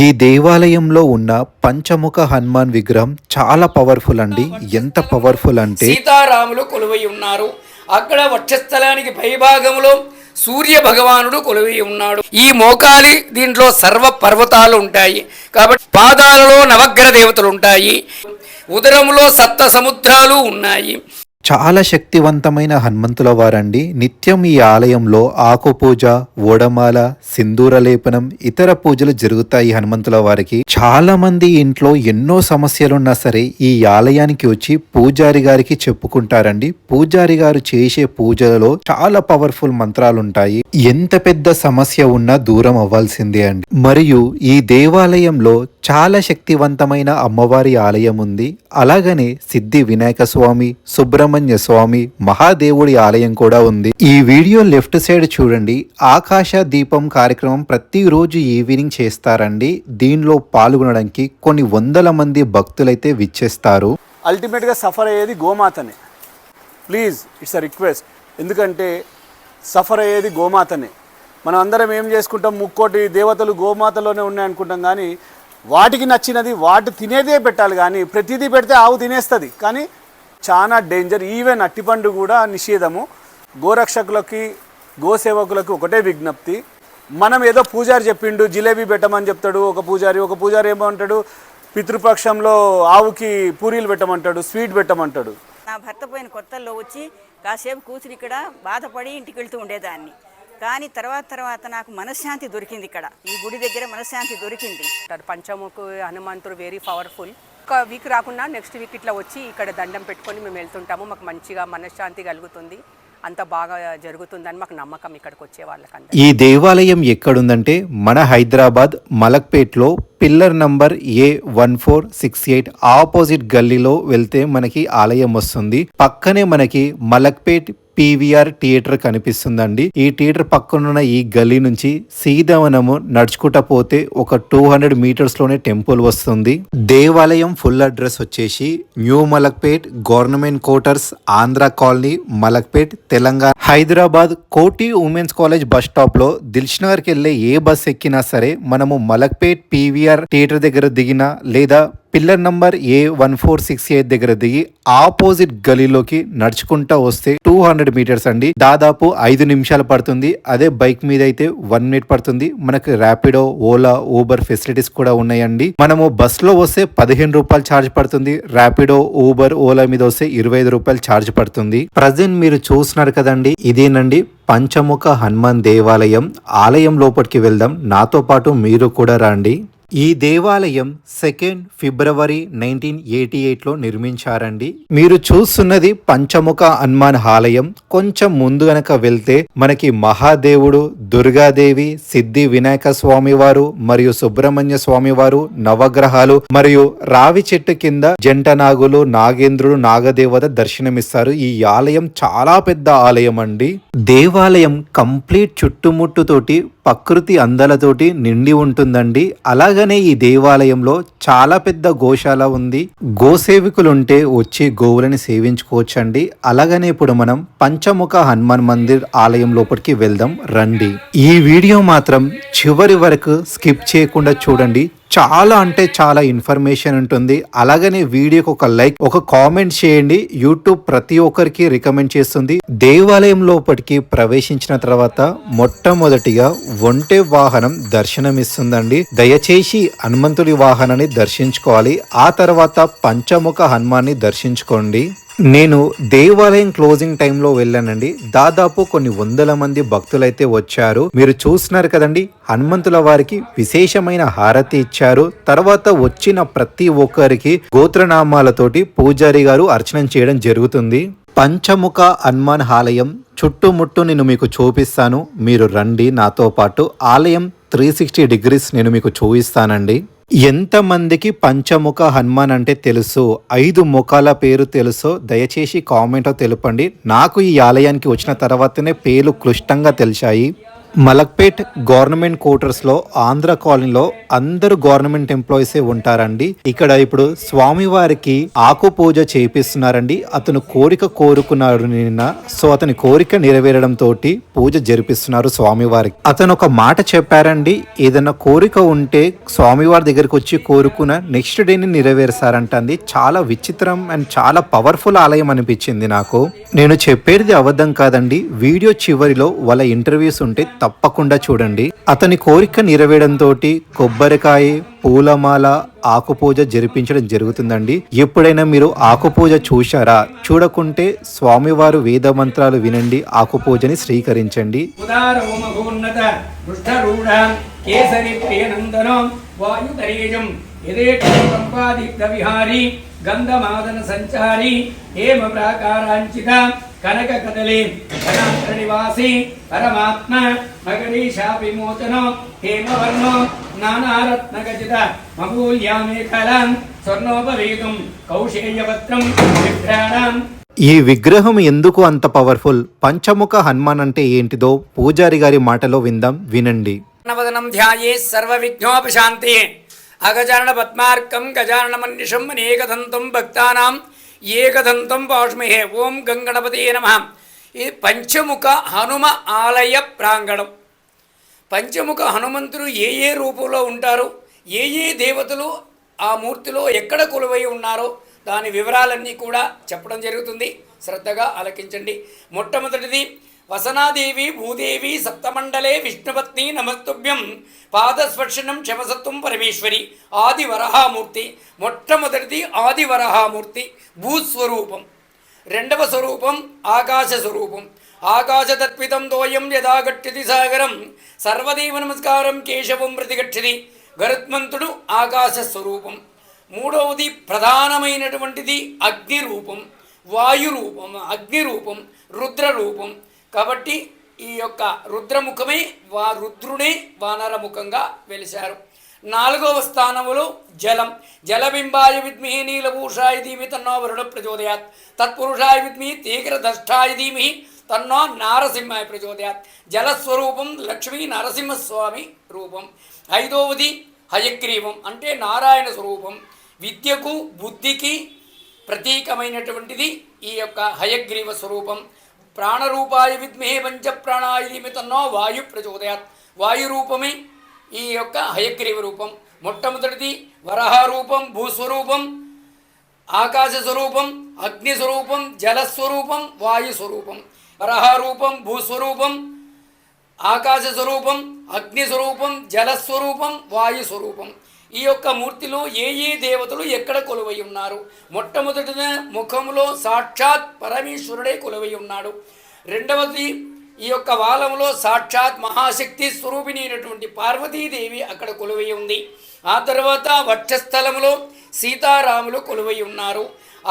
ఈ దేవాలయంలో ఉన్న పంచముఖ హనుమాన్ విగ్రహం చాలా పవర్ఫుల్ అండి. ఎంత పవర్ఫుల్ అంటే సీతారాములు కొలువై ఉన్నారు. అక్కడ వక్షస్థలానికి పైభాగంలో సూర్య భగవానుడు కొలువై ఉన్నాడు. ఈ మోకాలి దీంట్లో సర్వ పర్వతాలు ఉంటాయి. కాబట్టి పాదాలలో నవగ్రహ దేవతలు ఉంటాయి. ఉదరములో సప్త సముద్రాలు ఉన్నాయి. చాలా శక్తివంతమైన హనుమంతుల వారండి. నిత్యం ఈ ఆలయంలో ఆకు పూజ ఓడమాల సింధూర లేపనం ఇతర పూజలు జరుగుతాయి హనుమంతుల వారికి. చాలా మంది ఇంట్లో ఎన్నో సమస్యలున్నా సరే ఈ ఆలయానికి వచ్చి పూజారి గారికి చెప్పుకుంటారండి. పూజారి గారు చేసే పూజలలో చాలా పవర్ఫుల్ మంత్రాలు ఉంటాయి ఎంత పెద్ద సమస్య ఉన్నా దూరం అవ్వాల్సిందే అండి. మరియు ఈ దేవాలయంలో చాలా శక్తివంతమైన అమ్మవారి ఆలయం ఉంది. అలాగనే సిద్ధి వినాయక స్వామి సుబ్రహ్మణ్య స్వామి మహాదేవుడి ఆలయం కూడా ఉంది. ఈ వీడియో లెఫ్ట్ సైడ్ చూడండి. ఆకాశ దీపం కార్యక్రమం ప్రతిరోజు ఈవినింగ్ చేస్తారండి. దీనిలో పాల్గొనడానికి కొన్ని వందల మంది భక్తులైతే విచ్చేస్తారు. అల్టిమేట్గా సఫర్ అయ్యేది గోమాతనే. ప్లీజ్ ఇట్స్ అ రిక్వెస్ట్ ఎందుకంటే సఫర్ అయ్యేది గోమాతనే. మనం అందరం ఏం చేసుకుంటాం? ముక్కోటి దేవతలు గోమాతలోనే ఉన్నాయి అనుకుంటాం కానీ వాటికి నచ్చినది వాటి తినేదే పెట్టాలి కానీ ప్రతిదీ పెడితే ఆవు తినేస్తుంది. కానీ చాలా డేంజర్ ఈవెన్ అట్టిపండు కూడా నిషేధము. గోరక్షకులకి గోసేవకులకి ఒకటే విజ్ఞప్తి. మనం ఏదో పూజారి చెప్పిండు జిలేబీ పెట్టమని చెప్తాడు ఒక పూజారి ఒక పూజారి ఏమంటాడు పితృపక్షంలో ఆవుకి పూరీలు పెట్టమంటాడు స్వీట్ పెట్టమంటాడు. నా భర్త పోయిన కొత్తల్లో వచ్చి కాసేపు కూతురు ఇక్కడ బాధపడి ఇంటికి వెళ్తూ ఉండేదాన్ని. కానీ తర్వాత తర్వాత నాకు మనశ్శాంతి దొరికింది ఇక్కడ. ఈ గుడి దగ్గర మనశ్శాంతి దొరికింది. పంచముఖ హనుమంతుడు వెరీ పవర్ఫుల్ ఒక వీక్ రాకుండా నెక్స్ట్ వీక్ ఇట్లా వచ్చి ఇక్కడ దండం పెట్టుకొని మేము వెళ్తుంటాము. మాకు మంచిగా మనశ్శాంతి కలుగుతుంది. అంత బాగా జరుగుతుందని మాకు నమ్మకం ఇక్కడికి వచ్చే వాళ్ళకందరూ ఈ దేవాలయం ఎక్కడుందంటే మన Hyderabad మలక్పేట్లో pillar number A one four six eight opposite గల్లీలో వెళ్తే మనకి ఆలయం వస్తుంది. పక్కనే మనకి మలక్పేట్ పీవీఆర్ థియేటర్ కనిపిస్తుందండి. ఈ థియేటర్ పక్కనున్న ఈ గల్లీ నుంచి సీదా మనము నడుచుకుంటా పోతే ఒక టూ హండ్రెడ్ మీటర్స్లోనే టెంపుల్ వస్తుంది. దేవాలయం ఫుల్ అడ్రస్ వచ్చేసి new Malakpet government quarters Andhra colony Malakpet Telangana. Hyderabad Koti women's college bus స్టాప్లో దిల్షనగర్కి వెళ్ళే ఏ బస్ ఎక్కినా సరే మనము మలక్పేట్ పీవీఆర్ థియేటర్ దగ్గర దిగినా లేదా pillar number A one four six eight దగ్గర దిగి ఆపోజిట్ గలీలోకి నడుచుకుంటా వస్తే టూ హండ్రెడ్ మీటర్స్ అండి. దాదాపు ఐదు నిమిషాలు పడుతుంది. అదే బైక్ మీద అయితే వన్ మినిట్ పడుతుంది. మనకి ర్యాపిడో ఓలా ఊబర్ ఫెసిలిటీస్ కూడా ఉన్నాయండి. మనము బస్లో వస్తే పదిహేను రూపాయలు ఛార్జ్ పడుతుంది. ర్యాపిడో ఊబర్ ఓలా మీద వస్తే ఇరవై ఐదు రూపాయలు ఛార్జ్ పడుతుంది. ప్రజెంట్ మీరు చూస్తున్నారు కదండి ఇదేనండి పంచముఖ హనుమాన్ దేవాలయం. ఆలయం లోపలికి వెళ్దాం. నాతో పాటు మీరు కూడా రండి. ఈ దేవాలయం సెకండ్ ఫిబ్రవరి నైన్టీన్ ఎయిటీ ఎయిట్లో నిర్మించారండి. మీరు చూస్తున్నది పంచముఖ హనుమాన్ ఆలయం. కొంచెం ముందు గనక వెళ్తే మనకి మహాదేవుడు దుర్గాదేవి సిద్ధి వినాయక స్వామి వారు మరియు సుబ్రహ్మణ్య స్వామి వారు నవగ్రహాలు మరియు రావి చెట్టు కింద జంట నాగులు నాగేంద్రుడు నాగదేవత దర్శనమిస్తారు. ఈ ఆలయం చాలా పెద్ద ఆలయం అండి దేవాలయం కంప్లీట్ చుట్టుముట్టుతోటి ప్రకృతి అందలతోటి నిండి ఉంటుందండి. అలాగనే ఈ దేవాలయంలో చాలా పెద్ద గోశాల ఉంది. గోసేవికులుంటే వచ్చి గోవులని సేవించుకోవచ్చండి. అలాగనే ఇప్పుడు మనం పంచముఖ హనుమాన్ మందిర్ ఆలయం లోపలికి వెళ్దాం రండి. ఈ వీడియో మాత్రం చివరి వరకు స్కిప్ చేయకుండా చూడండి. చాలా అంటే చాలా ఇన్ఫర్మేషన్ ఉంటుంది. అలాగనే వీడియోకి ఒక లైక్ ఒక కామెంట్ చేయండి. యూట్యూబ్ ప్రతి ఒక్కరికి రికమెండ్ చేస్తుంది. దేవాలయం లోపలికి ప్రవేశించిన తర్వాత మొట్టమొదటిగా ఒంటె వాహనం దర్శనం ఇస్తుందండి దయచేసి హనుమంతుడి వాహనాన్ని దర్శించుకోవాలి. ఆ తర్వాత పంచముఖ హనుమాన్ని దర్శించుకోండి. నేను దేవాలయం క్లోజింగ్ టైంలో వెళ్ళానండి. దాదాపు కొన్ని వందల మంది భక్తులైతే వచ్చారు. మీరు చూస్తున్నారు కదండి హనుమంతుల వారికి విశేషమైన హారతి ఇచ్చారు. తర్వాత వచ్చిన ప్రతి ఒక్కరికి గోత్రనామాలతోటి పూజారి గారు అర్చన చేయడం జరుగుతుంది. పంచముఖ హనుమాన్ ఆలయం చుట్టుముట్టు నేను మీకు చూపిస్తాను. మీరు రండి నాతో పాటు ఆలయం త్రీ సిక్స్టీ డిగ్రీస్ నేను మీకు చూపిస్తానండి. ఎంతమందికి పంచముఖ హనుమాన్ అంటే తెలుసు? ఐదు ముఖాల పేరు తెలుసో? దయచేసి కామెంట్లో తెలుపండి. నాకు ఈ ఆలయానికి వచ్చిన తర్వాతనే పేర్లు క్లుష్టంగా తెలిసాయి మలక్పేట్ గవర్నమెంట్ క్వార్టర్స్లో ఆంధ్ర కాలనీలో అందరూ గవర్నమెంట్ ఎంప్లాయీసే ఉంటారండి. ఇక్కడ ఇప్పుడు స్వామి వారికి ఆకు పూజ చేపిస్తున్నారండి. అతను కోరిక కోరుకున్నాడు నిన్న. సో అతని కోరిక నెరవేరడం తోటి పూజ జరిపిస్తున్నారు స్వామివారికి. అతను ఒక మాట చెప్పారండి. ఏదైనా కోరిక ఉంటే స్వామివారి దగ్గరికి వచ్చి కోరుకున్న నెక్స్ట్ డేని నెరవేరుస్తారంటండి చాలా విచిత్రం అండ్ చాలా పవర్ఫుల్ ఆలయం అనిపించింది నాకు. నేను చెప్పేది అబద్ధం కాదండి. వీడియో చివరిలో వాళ్ళ ఇంటర్వ్యూస్ ఉంటే తప్పకుండా చూడండి. అతని కోరిక నెరవేయడంతో కొబ్బరికాయ పూలమాల ఆకుపూజ జరిపించడం జరుగుతుందండి. ఎప్పుడైనా మీరు ఆకుపూజ చూశారా? చూడకుంటే స్వామివారు వేద మంత్రాలు వినండి ఆకుపూజని స్వీకరించండి సంపాదిత విహారీ గంధమాదన సంచారి ఏమ ప్రాకారాంచిత కనక కదలే నివాసి పరమాత్మ మగరీషా విమోచనం హేమవర్ణో నానారత్న గజిత మమూల్యామేఖలాం స్వర్ణోపవేదం కౌశేయవత్రం విభ్రాణాం. ఈ విగ్రహం ఎందుకు అంత పవర్ఫుల్? పంచముఖ హనుమాన్ అంటే ఏంటిదో పూజారి గారి మాటలో విందాం వినండి. నవదనం ధ్యాయే సర్వ విఘ్నోపశాంతి అగజానన పద్మార్కం గజాననమన్నిషం అనేకదంతం భక్తానాం. ఏకదంతం పాష్మహే. ఓం గంగణపతి నమ. ఇది పంచముఖ హనుమ ఆలయ ప్రాంగణం. పంచముఖ హనుమంతుడు ఏ ఏ రూపంలో ఉంటారు? ఏ ఏ దేవతలు ఆ మూర్తిలో ఎక్కడ కొలువై ఉన్నారో దాని వివరాలన్నీ కూడా చెప్పడం జరుగుతుంది. శ్రద్ధగా ఆలకించండి. మొట్టమొదటిది వసనాదేవి భూదేవి సప్తమండలే విష్ణుపత్ని నమస్తుభ్యం పాదస్పర్శనం క్షమసత్వం పరమేశ్వరి ఆది వరహామూర్తి మొట్టమొదటిది ఆది వరహామూర్తి భూస్వరూపం. రెండవ స్వరూపం ఆకాశ స్వరూపం ఆకాశతత్వితం దోయం యదా గట్టిది సాగరం సర్వదేవ నమస్కారం కేశవం ప్రతిగచ్చది గరుత్మంతుడు ఆకాశ స్వరూపం మూడవది ప్రధానమైనటువంటిది అగ్నిరూపం వాయురూపం అగ్నిరూపం రుద్రరూపం కాబట్టి ఈ యొక్క రుద్రముఖమే వా రుద్రుడే వానరముఖంగా వెలిశారు. నాలుగవ స్థానములో జలం. జలబింబాయ విద్మిహి నీలభూషాయ ధీమి తన్నో వరుణ ప్రచోదయాత్. తత్పురుషాయ విద్మి తీవ్రదష్టాయ ధీమి తన్నో నారసింహాయ ప్రచోదయాత్. జలస్వరూపం లక్ష్మీ నరసింహస్వామి రూపం. ఐదవది హయగ్రీవం అంటే నారాయణ స్వరూపం. విద్యకు బుద్ధికి ప్రతీకమైనటువంటిది ఈ యొక్క హయగ్రీవ స్వరూపం. ప్రాణరూపాయ విద్మహే పంచ ప్రాణాయ ధీమితన్నో వాయు ప్రచోదయాత్. వాయు రూపమే ఈ యొక్క హయగ్రీవ రూపం. మొట్టమొదటిది వరహ రూపం భూస్వరూపం ఆకాశ స్వరూపం అగ్ని స్వరూపం జలస్వరూపం వాయు స్వరూపం వరహ రూపం భూస్వరూపం ఆకాశ స్వరూపం అగ్ని స్వరూపం జలస్వరూపం వాయు స్వరూపం ఈ యొక్క మూర్తిలో ఏ ఏ దేవతలు ఎక్కడ కొలువై ఉన్నారు? మొట్టమొదటిన ముఖంలో సాక్షాత్ పరమేశ్వరుడే కొలువై ఉన్నాడు. రెండవది ఈ యొక్క వాలంలో సాక్షాత్ మహాశక్తి స్వరూపిణి అయినటువంటి పార్వతీదేవి అక్కడ కొలువై ఉంది. ఆ తర్వాత వక్షస్థలంలో సీతారాములు కొలువై ఉన్నారు.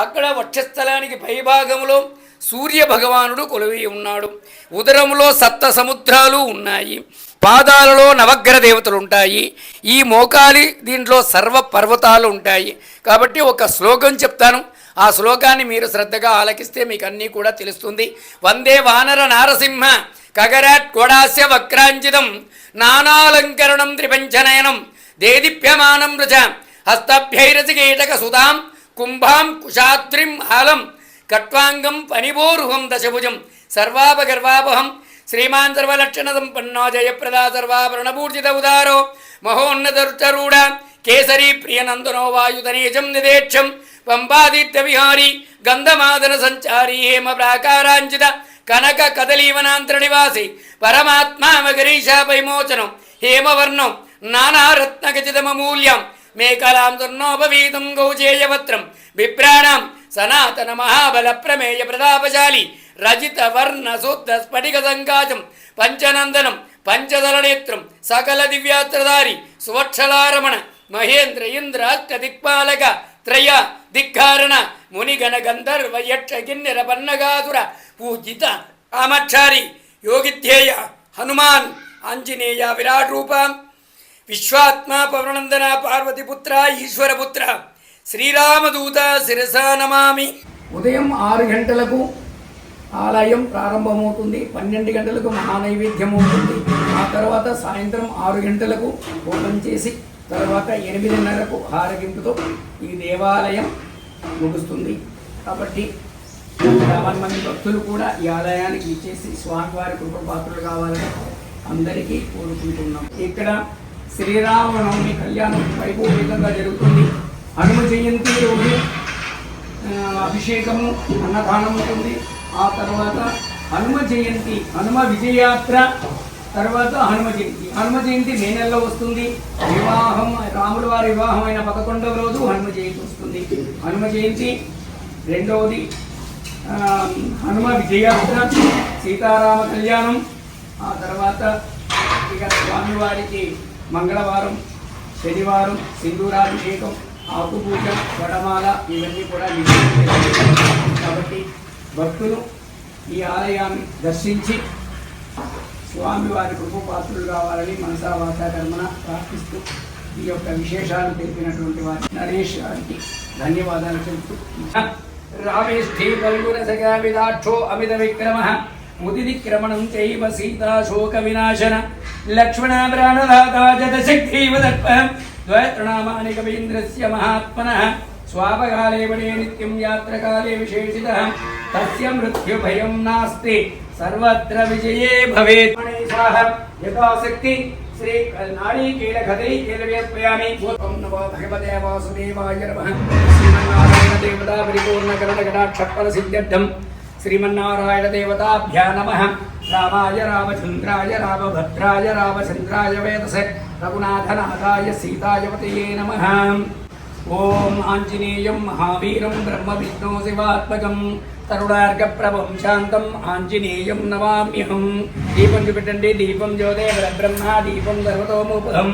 అక్కడ వక్షస్థలానికి పైభాగంలో సూర్య భగవానుడు కొలువై ఉన్నాడు. ఉదరములో సప్త సముద్రాలు ఉన్నాయి. పాదాలలో నవగ్రహ దేవతలు ఉంటాయి. ఈ మోకాలి దీంట్లో సర్వ పర్వతాలు ఉంటాయి. కాబట్టి ఒక శ్లోకం చెప్తాను. ఆ శ్లోకాన్ని మీరు శ్రద్ధగా ఆలకిస్తే మీకు అన్నీ కూడా తెలుస్తుంది. వందే వానర నారసింహ కగరాట్ కోడాస్య వక్రాంజితం నానాలంకరణం త్రిపంచనయనం దేదీప్యమానం రజ హస్తభ్యైరసికేటక సుధాం కుంభాం కుశాద్రిం ఆలం కట్వాంగం పనిబోరుహం దశభుజం సర్వాపగర్వాపహం శ్రీమాన్ సర్వలక్షణ సంపన్నో జయప్రదా సర్వాభరణభూర్జిత ఉదారో మహోన్నతరుచరూఢ కేసరి ప్రియనందనో వాయుధనేజం నిదేక్షం పంపాదిత్య విహారీ గంధమాదన సంచారీ హేమ ప్రాకారాంచిత కనక కదలీవనాంతర నివాసి పరమాత్మా మగరీషాపైమోచనం హేమవర్ణం నానారత్నగచితమూల్యం మేకలాం దుర్నోపవీతం గౌచేయవత్రం విప్రాణం సనాతన మహాబల ప్రమేయ ప్రతాపశాలి రజిత వర్ణ శుద్ధ స్ఫటిక సంకాచం పంచనందనం పంచదల నేత్రం సకల దివ్యాత్రధారి సువక్షలారమణ మహేంద్ర ఇంద్ర అష్ట దిక్పాలక త్రయ దిక్కారణ మునిగణ గంధర్వ యక్ష కిన్నెర పన్నగాసుర పూజిత ఆమక్షారి యోగిధ్యేయ హనుమాన్ ఆంజనేయ విరాట్ రూప విశ్వాత్మ పవనందన పార్వతిపుత్ర ఈశ్వరపుత్ర శ్రీరామదూత శిరసా నమామి. ఉదయం ఆరు గంటలకు ఆలయం ప్రారంభమవుతుంది. పన్నెండు గంటలకు మహానైవేద్యం అవుతుంది ఆ తర్వాత సాయంత్రం ఆరు గంటలకు భోజనం చేసి తర్వాత ఎనిమిదిన్నరకు హారగింపుతో ఈ దేవాలయం ముగుస్తుంది. కాబట్టి చాలా మంది భక్తులు కూడా ఈ ఆలయానికి ఇచ్చేసి స్వామివారి కృపపాత్రులు కావాలని అందరికీ కోరుకుంటున్నాం. ఇక్కడ శ్రీరామనవమి కళ్యాణం వైభవంగా జరుగుతుంది. హనుమ జయంతి రోజు అభిషేకము అన్నదానం ఉంటుంది. ఆ తర్వాత హనుమ జయంతి హనుమ విజయయాత్ర తర్వాత హనుమ జయంతి. హనుమ జయంతి మే నెలలో వస్తుంది. వివాహం రాముడు వారి వివాహం అయిన పదకొండవ రోజు హనుమ జయంతి వస్తుంది. హనుమ జయంతి రెండవది హనుమ విజయయాత్ర సీతారామ కళ్యాణం ఆ తర్వాత ఇక స్వామివారికి మంగళవారం శనివారం సింధూరాభిషేకం ఆకుపూజ వడమాల ఇవన్నీ కూడా కాబట్టి భక్తులు ఈ ఆలయాన్ని దర్శించి స్వామివారి కృపపాత్రులు కావాలని మనసా వాచ కర్మన ప్రార్థిస్తూ ఈ యొక్క విశేషాలు తెలిపినటువంటి వారి నరేష్ గారికి ధన్యవాదాలు తెలుపుతూ రామేష్ఠే పల్గుణ సగా అమిత విక్రమ ముదిక్రమణం చైవ సీతాశోక వినాశన లక్ష్మణ ప్రాణదాత జత తత్పరం దర్పం ద్వయతృణామాని కవీంద్రస్య మహాత్మనః స్వాపకాలే వడే నిత్యం యాత్రకాలే విశేషితः తస్య మృత్యుభయం నాస్తి సర్వత్ర విజయే భవేత్ గణేశాः యథాశక్తి శ్రీ నాళీకేల కదలీకేల వేత్పయామి ఓం నమో భగవతే వాసుదేవాయ నమః శ్రీమన్నారాయణ దేవతా పరిపూర్ణ కరణ రఘునాథనాథాయ సీతాయవతయే నమ ఓం ఆంజనేయం మహావీరం బ్రహ్మ విష్ణు శివాత్మకం తరుణార్గప్రభం శాంతం ఆంజనేయం నమామ్యహం దీపం చూపెట్టండి దీపం జ్యోతే బ్రహ్మ దీపం సర్వతోముపహం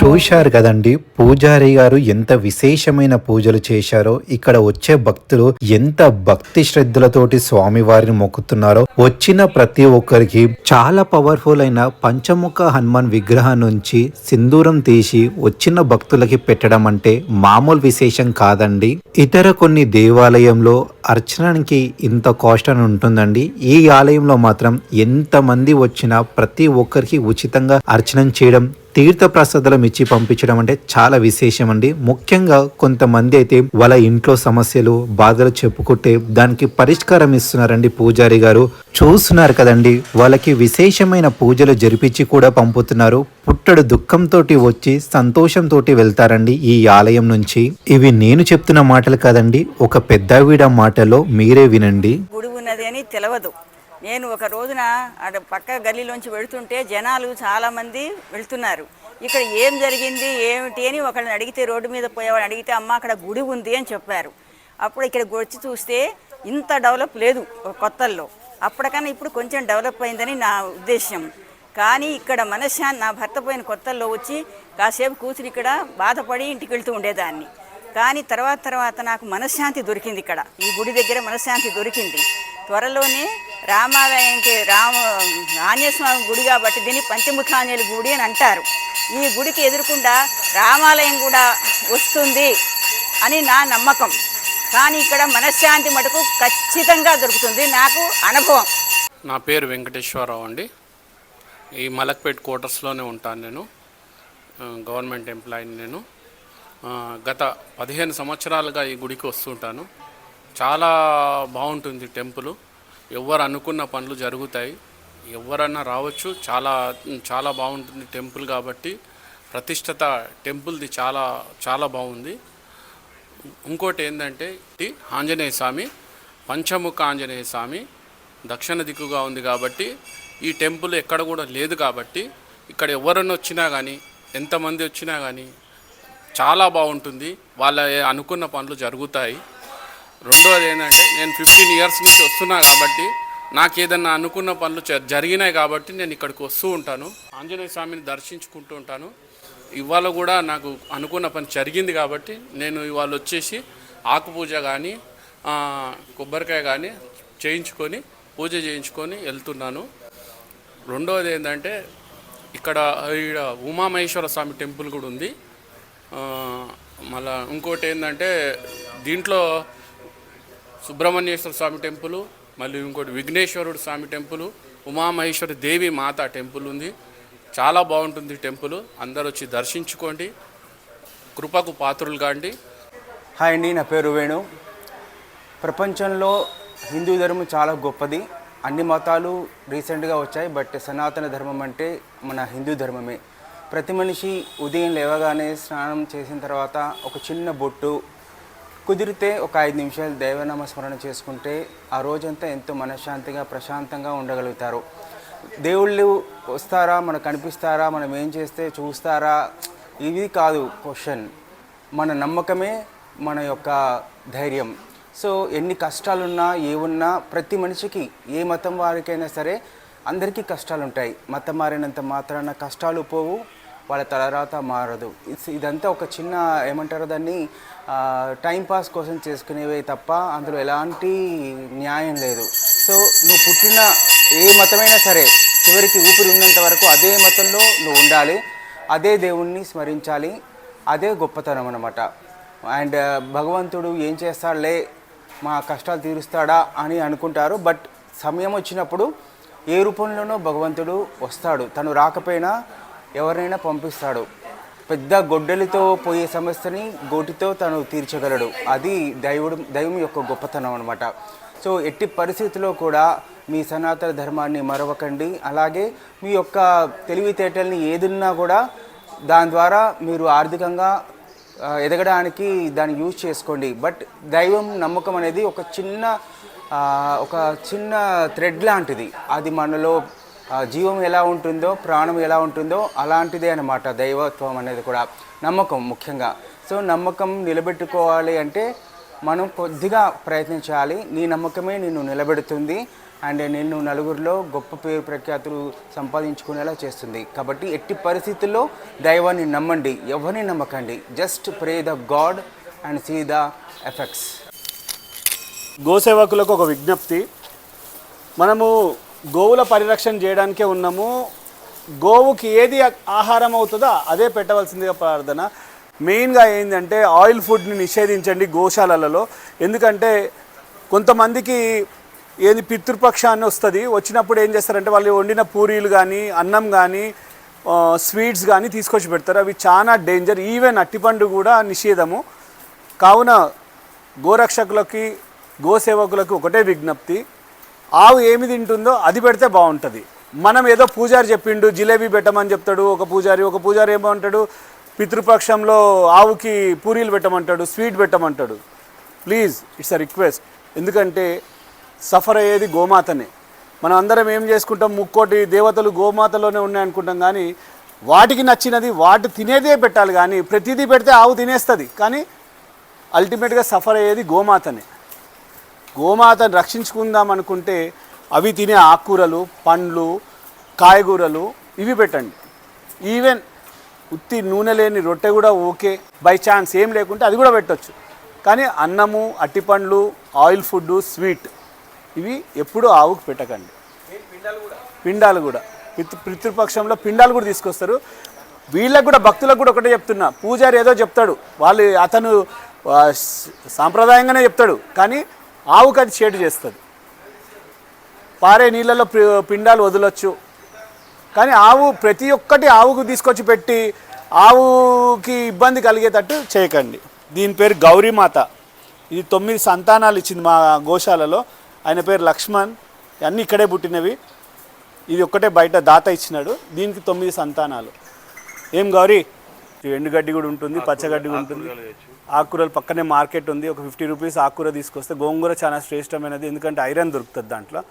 చూశారు కదండి పూజారి గారు ఎంత విశేషమైన పూజలు చేశారో ఇక్కడ వచ్చే భక్తులు ఎంత భక్తి శ్రద్ధలతోటి స్వామివారిని మొక్కుతున్నారో వచ్చిన ప్రతి ఒక్కరికి చాలా పవర్ఫుల్ అయిన పంచముఖ హనుమాన్ విగ్రహం నుంచి సింధూరం తీసి వచ్చిన భక్తులకి పెట్టడం అంటే మామూలు విశేషం కాదండి. ఇతర కొన్ని దేవాలయంలో అర్చనానికి ఇంత కాస్ట్ అని ఉంటుందండి. ఈ ఆలయంలో మాత్రం ఎంత మంది వచ్చినా ప్రతి ప్రతి ఒక్కరికి ఉచితంగా అర్చనం చేయడం తీర్థ ప్రసాదాలం ఇచ్చి పంపించడం అంటే చాలా విశేషం అండి. ముఖ్యంగా కొంతమంది అయితే వాళ్ళ ఇంట్లో సమస్యలు బాధలు చెప్పుకుంటే దానికి పరిష్కారం ఇస్తున్నారండి పూజారి గారు. చూస్తున్నారు కదండి వాళ్ళకి విశేషమైన పూజలు జరిపించి కూడా పంపుతున్నారు. పుట్టడు దుఃఖంతో వచ్చి సంతోషంతో వెళ్తారండి ఈ ఆలయం నుంచి. ఇవి నేను చెప్తున్న మాటలు కాదండి ఒక పెద్దవిడ మాటలో మీరే వినండి. గుడి ఉన్నది అని తెలియదు నేను ఒక రోజున అక్కడ పక్క గల్లీలోంచి వెళుతుంటే జనాలు చాలామంది వెళ్తున్నారు. ఇక్కడ ఏం జరిగింది ఏమిటి అని ఒకళ్ళని అడిగితే రోడ్డు మీద పోయేవాడు అడిగితే అమ్మ అక్కడ గుడి ఉంది అని చెప్పారు. అప్పుడు ఇక్కడ వచ్చి చూస్తే ఇంత డెవలప్ లేదు కొత్తల్లో. అప్పటికన్నా ఇప్పుడు కొంచెం డెవలప్ అయిందని నా ఉద్దేశం కానీ ఇక్కడ మనశ్శాంతి నా భర్త పోయిన కొత్తల్లో వచ్చి కాసేపు కూతురు ఇక్కడ బాధపడి ఇంటికి వెళ్తూ ఉండేదాన్ని. కానీ తర్వాత తర్వాత నాకు మనశ్శాంతి దొరికింది ఇక్కడ. ఈ గుడి దగ్గర మనశ్శాంతి దొరికింది. త్వరలోనే రామాలయంకి రామ ఆంజనేయస్వామి గుడి కాబట్టి దీన్ని పంచముఖాంజలి గుడి అని అంటారు. ఈ గుడికి ఎదురుకుండా రామాలయం కూడా వస్తుంది అని నా నమ్మకం. కానీ ఇక్కడ మనశ్శాంతి మటుకు ఖచ్చితంగా దొరుకుతుంది. నాకు అనుభవం. నా పేరు వెంకటేశ్వరరావు అండి. ఈ మలక్పేట్ క్వార్టర్స్లోనే ఉంటాను నేను. గవర్నమెంట్ ఎంప్లాయీని నేను. గత పదిహేను సంవత్సరాలుగా ఈ గుడికి వస్తుంటాను. చాలా బాగుంటుంది టెంపుల్. ఎవరు అనుకున్న పనులు జరుగుతాయి. ఎవరన్నా రావచ్చు. చాలా చాలా బాగుంటుంది టెంపుల్ కాబట్టి ప్రతిష్టత టెంపుల్ది చాలా చాలా బాగుంది. ఇంకోటి ఏంటంటే ఆంజనేయ స్వామి పంచముఖ ఆంజనేయ స్వామి దక్షిణ దిక్కుగా ఉంది కాబట్టి ఈ టెంపుల్ ఎక్కడ కూడా లేదు కాబట్టి ఇక్కడ ఎవరన్నా వచ్చినా కానీ ఎంతమంది వచ్చినా కానీ చాలా బాగుంటుంది. వాళ్ళ అనుకున్న పనులు జరుగుతాయి. రెండోది ఏంటంటే నేను ఫిఫ్టీన్ ఇయర్స్ నుంచి వస్తున్నా కాబట్టి నాకు ఏదన్నా అనుకున్న పనులు జ- జరిగినాయి కాబట్టి నేను ఇక్కడికి వస్తూ ఉంటాను. ఆంజనేయ స్వామిని దర్శించుకుంటూ ఉంటాను. ఇవాళ కూడా నాకు అనుకున్న పని జరిగింది కాబట్టి నేను ఇవాళ వచ్చేసి ఆకుపూజ కానీ కొబ్బరికాయ కానీ చేయించుకొని పూజ చేయించుకొని వెళ్తున్నాను. రెండవది ఏంటంటే ఇక్కడ ఈడ ఉమామహేశ్వర స్వామి టెంపుల్ కూడా ఉంది. మళ్ళా ఇంకోటి ఏంటంటే దీంట్లో సుబ్రహ్మణ్యేశ్వర స్వామి టెంపుల్ మళ్ళీ ఇంకోటి విఘ్నేశ్వరుడు స్వామి టెంపుల్ ఉమామహేశ్వరి దేవి మాత టెంపుల్ ఉంది. చాలా బాగుంటుంది టెంపుల్. అందరూ వచ్చి దర్శించుకోండి. కృపకు పాత్రులు కాండి. హాయ్ అండి నా పేరు వేణు. ప్రపంచంలో హిందూ ధర్మం చాలా గొప్పది. అన్ని మతాలు రీసెంట్గా వచ్చాయి బట్ సనాతన ధర్మం అంటే మన హిందూ ధర్మమే. ప్రతి మనిషి ఉదయం లేవగానే స్నానం చేసిన తర్వాత ఒక చిన్న బొట్టు కుదిరితే ఒక ఐదు నిమిషాలు దైవనామ స్మరణ చేసుకుంటే ఆ రోజంతా ఎంతో మనశ్శాంతిగా ప్రశాంతంగా ఉండగలుగుతారు. దేవుళ్ళు వస్తారా? మనకు కనిపిస్తారా మనం ఏం చేస్తే చూస్తారా? ఇది కాదు క్వశ్చన్. మన నమ్మకమే మన యొక్క ధైర్యం. సో ఎన్ని కష్టాలున్నా ఏమున్నా ప్రతి మనిషికి ఏ మతం వారికైనా సరే అందరికీ కష్టాలు ఉంటాయి మతం మారినంత మాత్రాన కష్టాలు పోవు వాళ్ళ తలరాత మారదు. ఇట్స్- ఇదంతా ఒక చిన్న ఏమంటారు దాన్ని టైంపాస్ టైం పాస్ కోసం చేసుకునేవే తప్ప అందులో ఎలాంటి న్యాయం లేదు. సో నువ్వు పుట్టిన ఏ మతమైనా సరే చివరికి ఊపిరి ఉన్నంత వరకు అదే మతంలో నువ్వు ఉండాలి. అదే దేవుణ్ణి స్మరించాలి. అదే గొప్పతనం అనమాట అండ్ భగవంతుడు ఏం చేస్తాడులే మా కష్టాలు తీరుస్తాడా అని అనుకుంటారు. బట్ సమయం వచ్చినప్పుడు ఏ రూపంలోనో భగవంతుడు వస్తాడు. తను రాకపోయినా ఎవరినైనా పంపిస్తాడు. పెద్ద గొడ్డలితో పోయే సమస్యని గోటితో తను తీర్చగలడు. అది దైవుడు దైవం యొక్క గొప్పతనం అనమాట సో ఎట్టి పరిస్థితిలో కూడా మీ సనాతన ధర్మాన్ని మరవకండి. అలాగే మీ యొక్క తెలివితేటల్ని ఏదున్నా కూడా దాని ద్వారా మీరు ఆర్థికంగా ఎదగడానికి దాన్ని యూజ్ చేసుకోండి. బట్ దైవం నమ్మకం అనేది ఒక చిన్న ఒక చిన్న థ్రెడ్ లాంటిది. అది మనలో జీవం ఎలా ఉంటుందో ప్రాణం ఎలా ఉంటుందో అలాంటిదే అనమాట దైవత్వం అనేది కూడా నమ్మకం ముఖ్యంగా. సో నమ్మకం నిలబెట్టుకోవాలి అంటే మనం కొద్దిగా ప్రయత్నించాలి. నీ నమ్మకమే నిన్ను నిలబెడుతుంది. అండ్ నిన్ను నలుగురిలో గొప్ప పేరు ప్రఖ్యాతులు సంపాదించుకునేలా చేస్తుంది. కాబట్టి ఎట్టి పరిస్థితుల్లో దైవాన్ని నమ్మండి. ఎవరిని నమ్మకండి? Just pray the god and see the effects. గోసేవకులకు ఒక విజ్ఞప్తి. మనము గోవుల పరిరక్షణ చేయడానికే ఉన్నాము. గోవుకి ఏది ఆహారం అవుతుందో అదే పెట్టవలసిందిగా ప్రార్థన. మెయిన్గా ఏంటంటే ఆయిల్ ఫుడ్ని నిషేధించండి గోశాలలలో. ఎందుకంటే కొంతమందికి ఏది పితృపక్షాన్ని వస్తుంది. వచ్చినప్పుడు ఏం చేస్తారంటే వాళ్ళు వండిన పూరీలు కానీ అన్నం కానీ స్వీట్స్ కానీ తీసుకొచ్చి పెడతారు. అవి చాలా డేంజర్. ఈవెన్ అట్టిపండు కూడా నిషేధము. కావున గోరక్షకులకి గోసేవకులకు ఒకటే విజ్ఞప్తి ఆవు ఏమి తింటుందో అది పెడితే బాగుంటుంది. మనం ఏదో పూజారి చెప్పిండు జిలేబీ పెట్టమని చెప్తాడు ఒక పూజారి ఒక పూజారి ఏమంటాడు పితృపక్షంలో ఆవుకి పూరీలు పెట్టమంటాడు sweet పెట్టమంటాడు. Please it's a request. ఎందుకంటే సఫర్ అయ్యేది గోమాతనే. మనం అందరం ఏం చేసుకుంటాం ముక్కోటి దేవతలు గోమాతలోనే ఉన్నాయి అనుకుంటాం కానీ వాటికి నచ్చినది వాటి తినేదే పెట్టాలి కానీ ప్రతిదీ పెడితే ఆవు తినేస్తుంది. కానీ అల్టిమేట్గా సఫర్ అయ్యేది గోమాతనే. గోమాతను రక్షించుకుందాం అనుకుంటే అవి తినే ఆకుకూరలు పండ్లు కాయగూరలు ఇవి పెట్టండి. ఈవెన్ ఉత్తి నూనె లేని రొట్టె కూడా ఓకే. బై ఛాన్స్ ఏం లేకుంటే అది కూడా పెట్టవచ్చు కానీ అన్నము అట్టిపండ్లు ఆయిల్ ఫుడ్ స్వీట్ ఇవి ఎప్పుడూ ఆవుకు పెట్టకండి. పిండాలు కూడా. పితృ పితృపక్షంలో పిండాలు కూడా తీసుకొస్తారు. వీళ్ళకు కూడా భక్తులకు కూడా ఒకటే చెప్తున్నా. పూజారి ఏదో చెప్తాడు. వాళ్ళు అతను సాంప్రదాయంగానే చెప్తాడు. కానీ ఆవుకు అది చేటు చేస్తుంది. పారే నీళ్ళలో పిండాలు వదలొచ్చు. కానీ ఆవు ప్రతి ఒక్కటి ఆవుకు తీసుకొచ్చి పెట్టి ఆవుకి ఇబ్బంది కలిగేటట్టు చేయకండి. దీని పేరు గౌరీమాత. ఇది తొమ్మిది సంతానాలు ఇచ్చింది మా గోశాలలో. ఆయన పేరు లక్ష్మణ్. అన్నీ ఇక్కడే పుట్టినవి. ఇది ఒక్కటే బయట దాత ఇచ్చినాడు. దీనికి తొమ్మిది సంతానాలు. ఏం గౌరీ? ఎండుగడ్డి కూడా ఉంటుంది పచ్చగడ్డి కూడా ఉంటుంది. ఆకుకూరలు పక్కనే మార్కెట్ ఉంది ఒక ఫిఫ్టీ రూపీస్ ఆకుకూర తీసుకొస్తే గోంగూర చాలా శ్రేష్టమైనది ఎందుకంటే ఐరన్ దొరుకుతుంది దాంట్లో.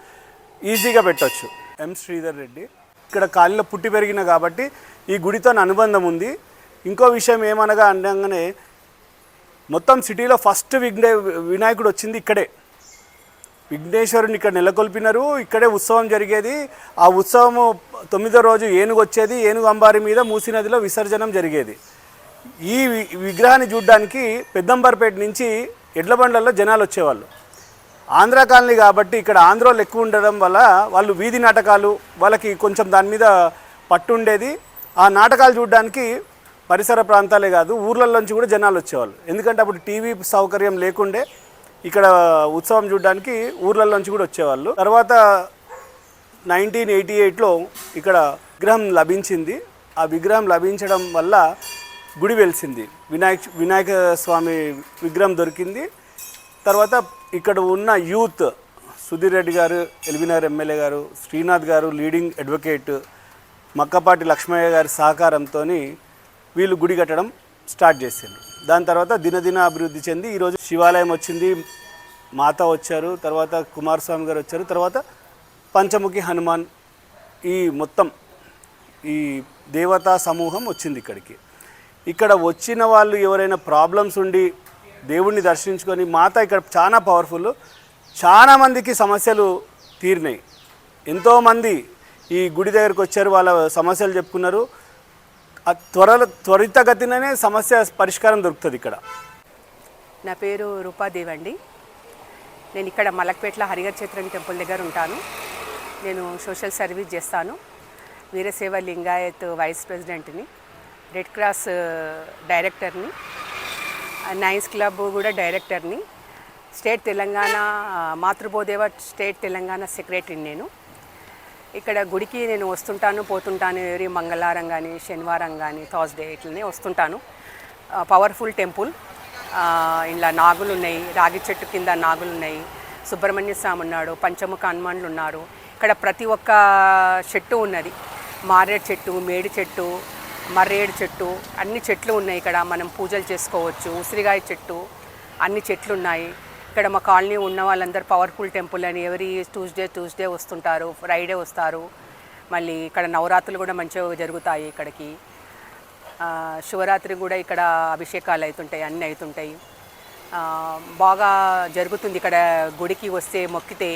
ఈజీగా పెట్టొచ్చు. ఎం. శ్రీధర్ రెడ్డి. ఇక్కడ కాలిలో పుట్టి పెరిగిన కాబట్టి ఈ గుడితో అనుబంధం ఉంది. ఇంకో విషయం ఏమనగా అనగానే మొత్తం సిటీలో ఫస్ట్ విఘ్నే వినాయకుడు వచ్చింది ఇక్కడే. విఘ్నేశ్వరుని ఇక్కడ నెలకొల్పినారు. ఇక్కడే ఉత్సవం జరిగేది. ఆ ఉత్సవము తొమ్మిదో రోజు ఏనుగు వచ్చేది. ఏనుగు అంబారి మీద మూసీ నదిలో విసర్జనం జరిగేది. ఈ విగ్రహాన్ని చూడడానికి పెద్దంబర్పేట నుంచి ఎడ్లబండ్లలో జనాలు వచ్చేవాళ్ళు. ఆంధ్ర కాలనీ కాబట్టి ఇక్కడ ఆంధ్రోళ్ళు ఎక్కువ ఉండడం వల్ల వాళ్ళు వీధి నాటకాలు వాళ్ళకి కొంచెం దాని మీద పట్టు ఉండేది ఆ నాటకాలు చూడడానికి పరిసర ప్రాంతాలే కాదు ఊర్లలోంచి కూడా జనాలు వచ్చేవాళ్ళు. ఎందుకంటే అప్పుడు టీవీ సౌకర్యం లేకుండే ఇక్కడ ఉత్సవం చూడడానికి ఊర్ల నుంచి కూడా వచ్చేవాళ్ళు. తర్వాత నైన్టీన్ ఎయిటీ ఎయిట్లో ఇక్కడ విగ్రహం లభించింది. ఆ విగ్రహం లభించడం వల్ల గుడి వెలిసింది. వినాయక వినాయక స్వామి విగ్రహం దొరికింది. తర్వాత ఇక్కడ ఉన్న యూత్ సుధీర్ రెడ్డి గారు ఎల్బీనగర్ ఎమ్మెల్యే గారు శ్రీనాథ్ గారు లీడింగ్ అడ్వకేట్ మక్కపాటి లక్ష్మయ్య గారి సహకారంతో వీళ్ళు గుడి కట్టడం స్టార్ట్ చేసింది దాని తర్వాత దినదిన అభివృద్ధి చెంది ఈరోజు శివాలయం వచ్చింది. మాత వచ్చారు తర్వాత కుమారస్వామి గారు వచ్చారు తర్వాత పంచముఖి హనుమాన్ ఈ మొత్తం ఈ దేవతా సమూహం వచ్చింది ఇక్కడికి. ఇక్కడ వచ్చిన వాళ్ళు ఎవరైనా ప్రాబ్లమ్స్ ఉండి దేవుణ్ణి దర్శించుకొని మాత ఇక్కడ చాలా పవర్ఫుల్. చాలా మందికి సమస్యలు తీరినాయి. ఎంతోమంది ఈ గుడి దగ్గరకు వచ్చారు వాళ్ళ సమస్యలు చెప్పుకున్నారు. త్వర త్వరితగతిననే సమస్య పరిష్కారం దొరుకుతుంది ఇక్కడ. నా పేరు రూపాదేవి అండి నేను ఇక్కడ మలక్పేట్ల హరిహర్ క్షేత్రం టెంపుల్ దగ్గర ఉంటాను. నేను సోషల్ సర్వీస్ చేస్తాను. వీరసేవ లింగాయత్ వైస్ ప్రెసిడెంట్ని రెడ్ క్రాస్ డైరెక్టర్ని నైన్స్ క్లబ్ కూడా డైరెక్టర్ని స్టేట్ తెలంగాణ ఆ, మాతృభోదేవ స్టేట్ తెలంగాణ సెక్రటరీని నేను. ఇక్కడ గుడికి నేను వస్తుంటాను పోతుంటాను. ఎవరి మంగళవారం కానీ శనివారం కానీ థర్స్డే ఇట్లనే వస్తుంటాను. Powerful temple. ఇలా నాగులు ఉన్నాయి రాగి చెట్టు కింద నాగులు ఉన్నాయి సుబ్రహ్మణ్య స్వామి ఉన్నాడు పంచముఖ హనుమానులు ఉన్నారు. ఇక్కడ ప్రతి ఒక్క చెట్టు ఉన్నది. మారేడు చెట్టు మేడి చెట్టు మర్రేడు చెట్టు అన్ని చెట్లు ఉన్నాయి ఇక్కడ. మనం పూజలు చేసుకోవచ్చు. ఉసిరికాయ చెట్టు అన్ని చెట్లు ఉన్నాయి. ఇక్కడ మా కాలనీ ఉన్న వాళ్ళందరూ పవర్ఫుల్ టెంపుల్ అని ఎవరి ట్యూస్డే ట్యూస్డే వస్తుంటారు ఫ్రైడే వస్తారు. మళ్ళీ ఇక్కడ నవరాత్రులు కూడా మంచిగా జరుగుతాయి ఇక్కడికి. శివరాత్రి కూడా ఇక్కడ అభిషేకాలు అవుతుంటాయి అన్నీ అవుతుంటాయి. బాగా జరుగుతుంది ఇక్కడ గుడికి వస్తే మొక్కితే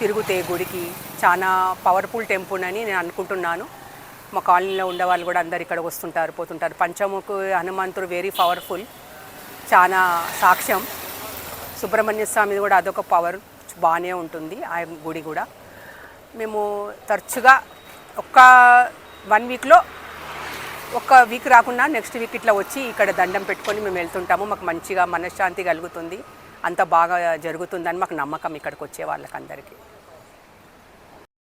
తిరిగితే గుడికి. చాలా పవర్ఫుల్ టెంపుల్ అని నేను అనుకుంటున్నాను. మా కాలనీలో ఉండే వాళ్ళు కూడా అందరు ఇక్కడ వస్తుంటారు పోతుంటారు. పంచముఖ హనుమంతుడు వెరీ పవర్ఫుల్ చాలా సాక్ష్యం. సుబ్రహ్మణ్య స్వామిది కూడా అదొక పవర్ బాగానే ఉంటుంది ఆ గుడి కూడా. మేము తరచుగా ఒక్క వన్ వీక్లో ఒక వీక్ రాకుండా నెక్స్ట్ వీక్ ఇట్లా వచ్చి ఇక్కడ దండం పెట్టుకొని మేము వెళ్తుంటాము. మాకు మంచిగా మనశ్శాంతి కలుగుతుంది. అంత బాగా జరుగుతుందని మాకు నమ్మకం ఇక్కడికి వచ్చే వాళ్ళకందరికీ.